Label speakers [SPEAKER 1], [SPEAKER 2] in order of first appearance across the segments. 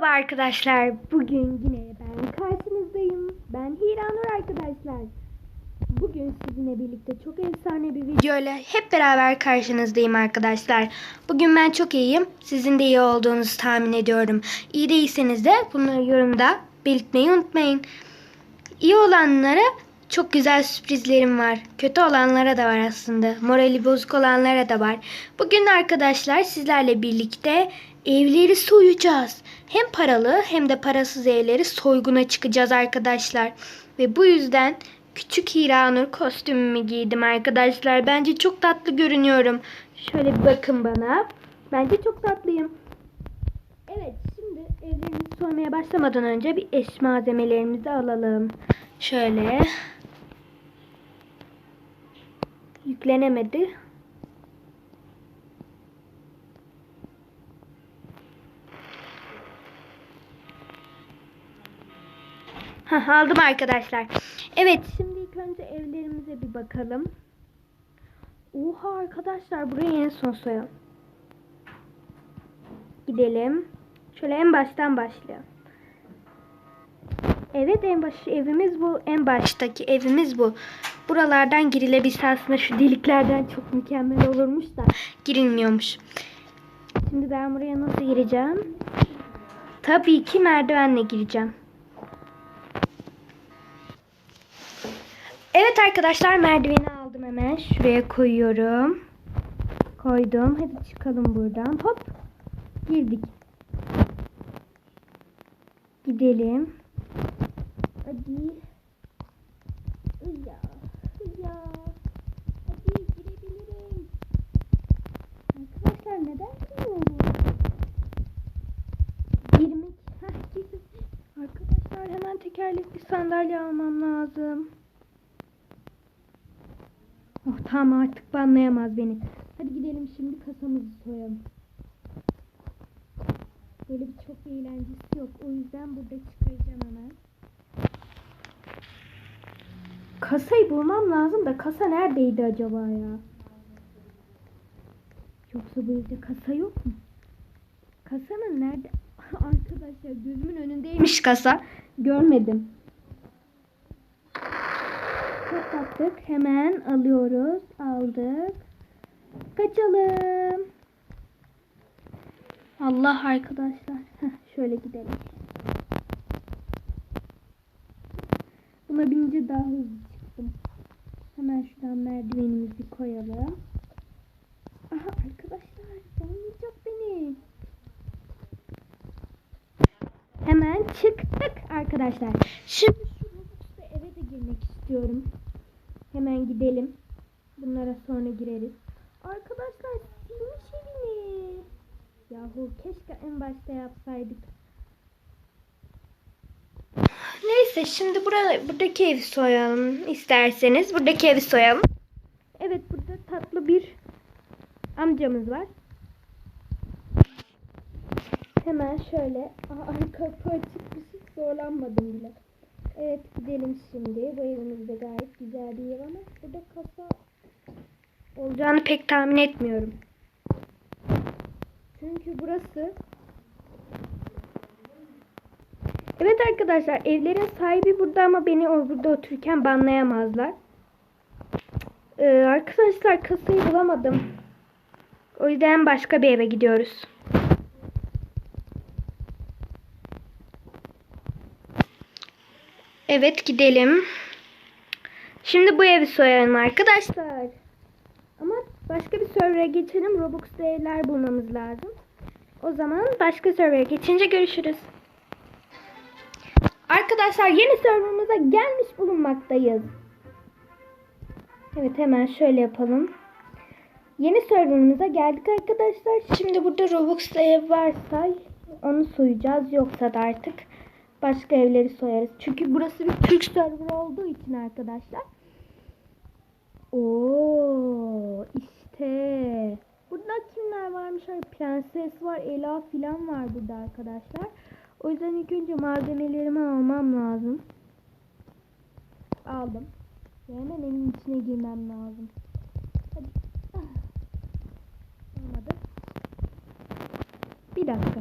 [SPEAKER 1] Merhaba arkadaşlar. Bugün yine ben karşınızdayım. Ben Hiranur arkadaşlar. Bugün sizinle birlikte çok efsane bir video ile hep beraber karşınızdayım arkadaşlar. Bugün ben çok iyiyim. Sizin de iyi olduğunuzu tahmin ediyorum. İyi değilseniz de bunları yorumda belirtmeyi unutmayın. İyi olanlara çok güzel sürprizlerim var. Kötü olanlara da var aslında. Morali bozuk olanlara da var. Bugün arkadaşlar sizlerle birlikte evleri soyacağız. Hem paralı hem de parasız evleri soyguna çıkacağız arkadaşlar. Ve bu yüzden küçük Hiranur kostümümü giydim arkadaşlar. Bence çok tatlı görünüyorum. Şöyle bir bakın bana. Bence çok tatlıyım. Evet şimdi evlerimizi soymaya başlamadan önce bir eş malzemelerimizi alalım. Şöyle. Yüklenemedi. Aldım arkadaşlar. Evet şimdi ilk önce evlerimize bir bakalım. Oha arkadaşlar burayı en son soyalım. Gidelim. Şöyle en baştan başlayalım. Evet en baş evimiz bu. En baştaki evimiz bu. Buralardan girilebilse aslında şu deliklerden çok mükemmel olurmuş da girilmiyormuş. Şimdi ben buraya nasıl gireceğim? Tabii ki merdivenle gireceğim. Evet arkadaşlar merdiveni aldım hemen. Şuraya koyuyorum. Koydum. Hadi çıkalım buradan. Hop. Girdik. Gidelim. Hadi. Ya. Ya. Hadi girebilirim. Arkadaşlar neden girmiyorum? Girmek. Heh, girdim. Arkadaşlar hemen tekerlekli sandalye almam lazım. Oh tamam artık banlayamaz beni. Hadi gidelim şimdi kasamızı soyalım. Böyle bir çok eğlencesi yok. O yüzden burada çıkaracağım hemen. Kasayı bulmam lazım da kasa neredeydi acaba ya? Yoksa bu evde kasa yok mu? Kasanın nerede? Arkadaşlar gözümün önündeymiş kasa. Görmedim. Kapattık. Hemen alıyoruz. Aldık. Kaçalım. Allah arkadaşlar. Şöyle gidelim. Buna binince daha hızlı çıktım. Hemen şuradan merdivenimizi koyalım. Aha arkadaşlar yanlayacak beni. Hemen çıktık arkadaşlar. Şimdi şu Robux'ta eve de girmek istiyorum. Hemen gidelim. Bunlara sonra gireriz. Arkadaşlar silmiş evini. Yahu keşke en başta yapsaydık. Neyse şimdi burada buradaki evi soyalım isterseniz. Buradaki evi soyalım. Evet burada tatlı bir amcamız var. Hemen şöyle. Aa, kapı açıkmış. Hiç zorlanmadım bile. Evet gidelim şimdi. Bu evimiz de gayet güzel bir ev ama burada kasa olacağını pek tahmin etmiyorum. Çünkü burası Evet arkadaşlar evlerin sahibi burada ama beni burada otururken banlayamazlar. Ee, arkadaşlar kasayı bulamadım. O yüzden başka bir eve gidiyoruz. Evet gidelim. Şimdi bu evi soyalım arkadaşlar. Ama başka bir server'a geçelim. Robux'ta evler bulmamız lazım. O zaman başka server'a geçince görüşürüz. Arkadaşlar yeni serverımıza gelmiş bulunmaktayız. Evet hemen şöyle yapalım. Yeni serverımıza geldik arkadaşlar. Şimdi burada Robux'ta ev varsa onu soyacağız. Yoksa da artık başka evleri soyarız. Çünkü burası bir Türk server olduğu için arkadaşlar. Oo işte. Burada kimler varmış? Prenses var, Ela filan var burada arkadaşlar. O yüzden ilk önce malzemelerimi almam lazım. Aldım. Ve hemen evin içine girmem lazım. Hadi. Ah. Olmadı. Bir dakika.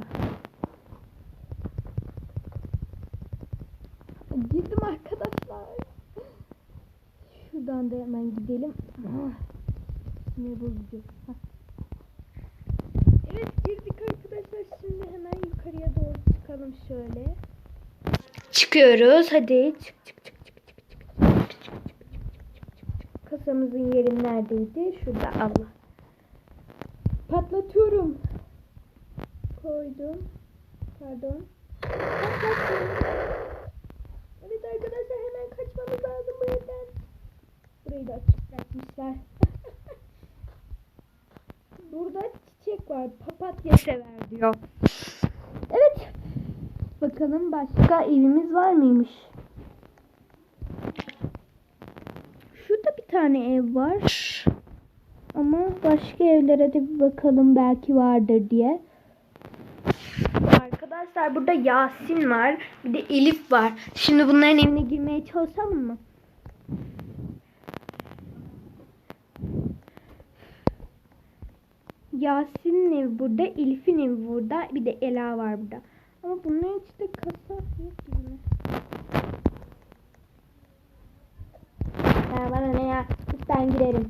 [SPEAKER 1] Girdim arkadaşlar. Şuradan da hemen gidelim. Ah, Ne bozucu. Evet girdik arkadaşlar. Şimdi hemen yukarıya doğru çıkalım şöyle. Çıkıyoruz. Hadi çık çık çık çık çık çık çık çık çık çık. Kasamızın yeri neredeydi? Şurada Allah. Patlatıyorum. Koydum. Pardon. Patlattım. Evet arkadaşlar hemen kaçmamız lazım bu evden. Burayı da açık. Burada çiçek var. Papatya sever diyor. Evet. Bakalım başka evimiz var mıymış? Şurada bir tane ev var. Ama başka evlere de bir bakalım belki vardır diye. Arkadaşlar burada Yasin var. Bir de Elif var. Şimdi bunların evine girmeye çalışalım mı? Yasin'in evi burada, Elif'in evi burada, bir de Ela var burada. Ama bunların içinde kasa yok gibi? Ya bana ne ya? Lütfen girerim.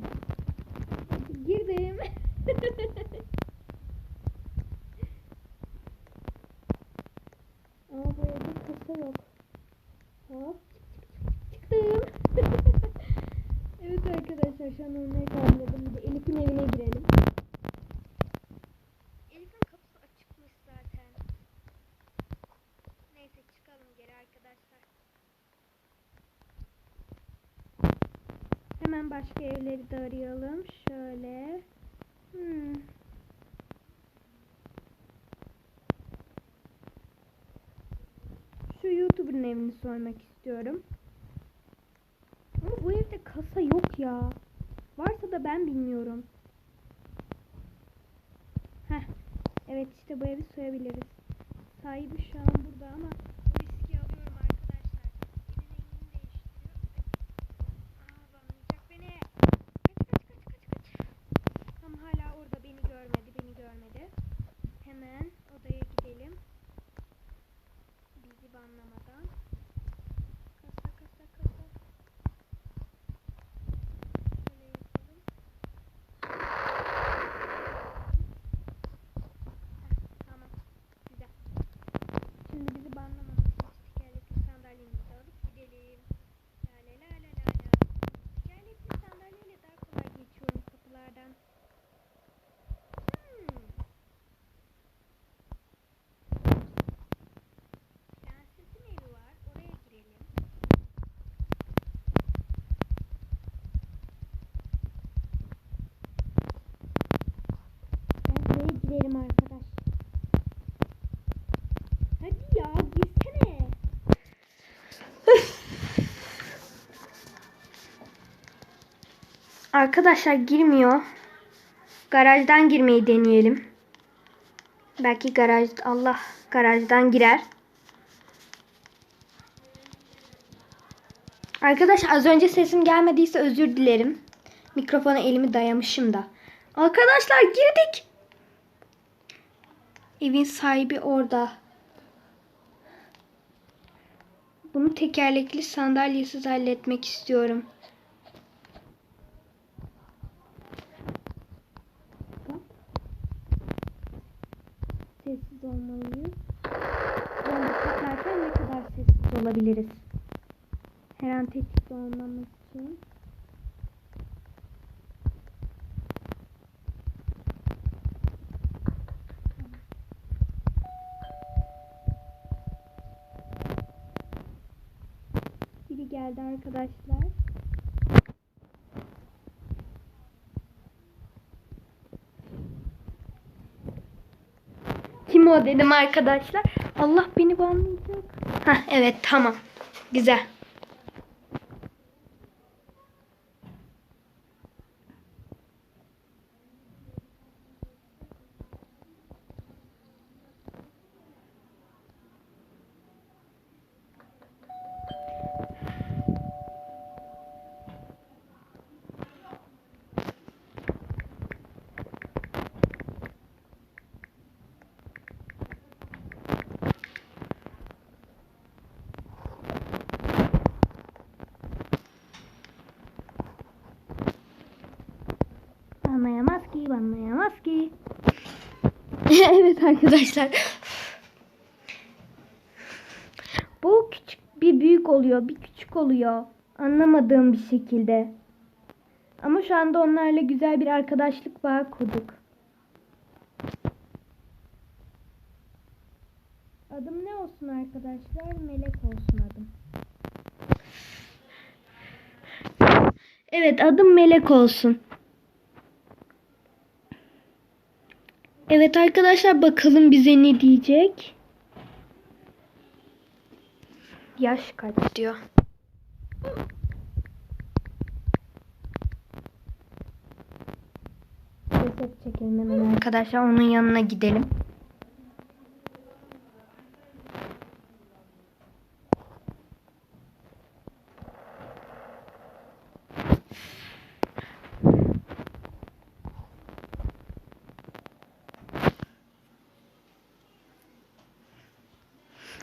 [SPEAKER 1] Girdim. Ama bu evde kasa yok. Hop. Çıktım. evet arkadaşlar şu an olmaya kaldırdım. Bir de Elif'in evine girelim. Elif'in kapısı açıkmış zaten. Neyse çıkalım geri arkadaşlar. Hemen başka evleri de arayalım. Şöyle. Hmm. Şu YouTuber'ın evini sormak istiyorum. Ama bu evde kasa yok ya. Varsa da ben bilmiyorum. Heh. Evet işte bu evi soyabiliriz. Sahibi şu an burada ama bu riski alıyorum arkadaşlar. Evin rengini değiştiriyor. Aa banlayacak beni. Kaç kaç kaç kaç kaç. Tam hala orada beni görmedi beni görmedi. Hemen odaya gidelim. Bizi banlamadan. Kasa kasa kasa. Şöyle yapalım. Heh, tamam. Güzel. Şimdi bizi banlamaması için tekerlekli sandalyemizi alıp gidelim. La la la la la la. Tekerlekli sandalyeyle daha kolay geçiyorum kapılardan. Hmm. Prensesin evi var. Oraya girelim. Ben buraya girelim arkadaş. Hadi ya girsene. Arkadaşlar girmiyor. Garajdan girmeyi deneyelim. Belki garaj Allah garajdan girer. Arkadaş az önce sesim gelmediyse özür dilerim. Mikrofona elimi dayamışım da. Arkadaşlar girdik. Evin sahibi orada. Bunu tekerlekli sandalyesiz halletmek istiyorum. Sessiz olmalıyız. Bomba patlarken ne kadar sessiz olabiliriz? Her an tetikte olmamız için. Biri geldi arkadaşlar. Dedim arkadaşlar. Allah beni banlayacak. Hah evet tamam. Güzel. evet arkadaşlar. Bu küçük bir büyük oluyor, bir küçük oluyor. Anlamadığım bir şekilde. Ama şu anda onlarla güzel bir arkadaşlık bağı kurduk. Adım ne olsun arkadaşlar? Melek olsun adım. Evet adım Melek olsun. Evet arkadaşlar bakalım bize ne diyecek. Yaş kaç diyor. Ceset çekelim hemen arkadaşlar onun yanına gidelim.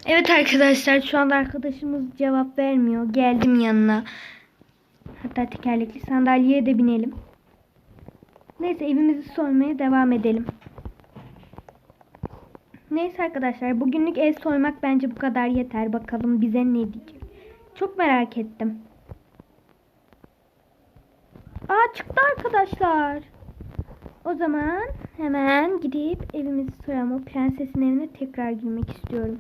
[SPEAKER 1] Evet arkadaşlar şu anda arkadaşımız cevap vermiyor. Geldim yanına. Hatta tekerlekli sandalyeye de binelim. Neyse evimizi soymaya devam edelim. Neyse arkadaşlar bugünlük ev soymak bence bu kadar yeter. Bakalım bize ne diyecek. Çok merak ettim. Aa çıktı arkadaşlar. O zaman hemen gidip evimizi soyalım. O prensesin evine tekrar girmek istiyorum.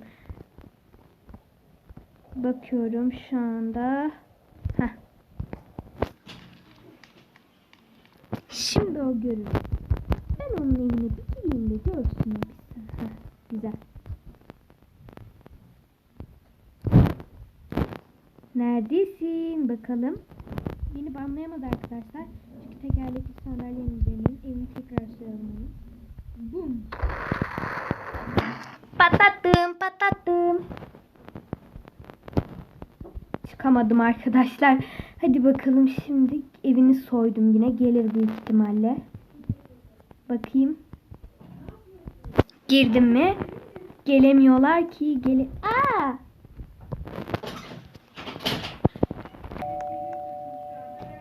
[SPEAKER 1] Bakıyorum şu anda. Heh. Şimdi o görür. Ben onun evine bir gireyim de görsün. Heh, güzel. Neredesin? Bakalım. Beni banlayamadı arkadaşlar. Çünkü tekerlekli sandalyenin Çıkamadım arkadaşlar. Hadi bakalım şimdi evini soydum yine. Gelir büyük ihtimalle. Bakayım. Girdim mi? Gelemiyorlar ki. Gele Aa!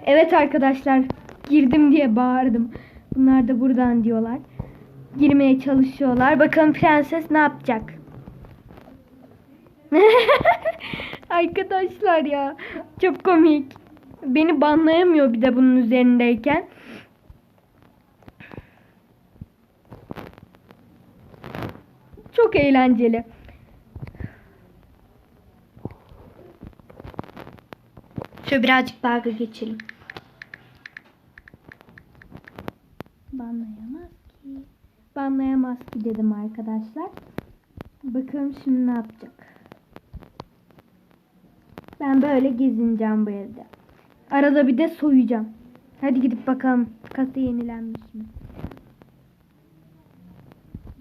[SPEAKER 1] Evet arkadaşlar. Girdim diye bağırdım. Bunlar da buradan diyorlar. Girmeye çalışıyorlar. Bakalım prenses ne yapacak? Arkadaşlar ya çok komik. Beni banlayamıyor bir de bunun üzerindeyken. Çok eğlenceli. Şöyle birazcık dalga geçelim. Banlayamaz ki. Banlayamaz ki dedim arkadaşlar. Bakalım şimdi ne yapacak. Ben böyle gezineceğim bu evde. Arada bir de soyacağım. Hadi gidip bakalım kasa yenilenmiş mi?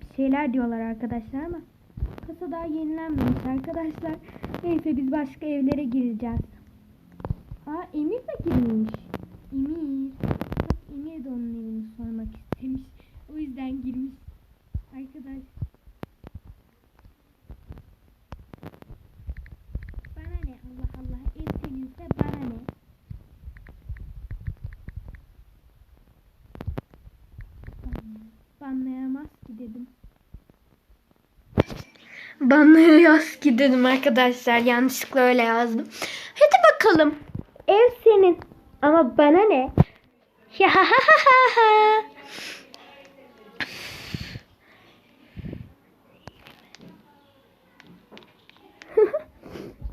[SPEAKER 1] Bir şeyler diyorlar arkadaşlar ama kasa daha yenilenmemiş arkadaşlar. Neyse biz başka evlere gireceğiz. Aa Emir de girmiş. Emir. Bak Emir de onun evini soymak istemiş. O yüzden girmiş. Arkadaş. Bana ne Allah Allah seninse bana ne? Banlayamaz ki dedim. Banlayamaz ki dedim arkadaşlar. Yanlışlıkla öyle yazdım. Hadi bakalım. Ev senin. Ama bana ne? Ya ha ha ha ha.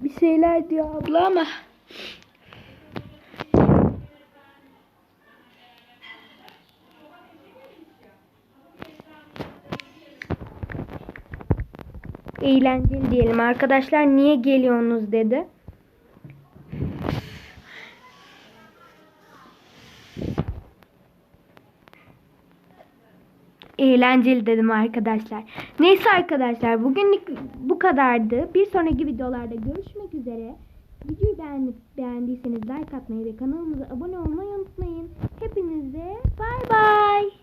[SPEAKER 1] Bir şeyler diyor abla ama. Eğlenceli diyelim. Arkadaşlar niye geliyorsunuz dedi. Eğlenceli dedim arkadaşlar. Neyse arkadaşlar bugünlük bu kadardı. Bir sonraki videolarda görüşmek üzere. Videoyu beğenip beğendiyseniz like atmayı ve kanalımıza abone olmayı unutmayın. Hepinize bay bay.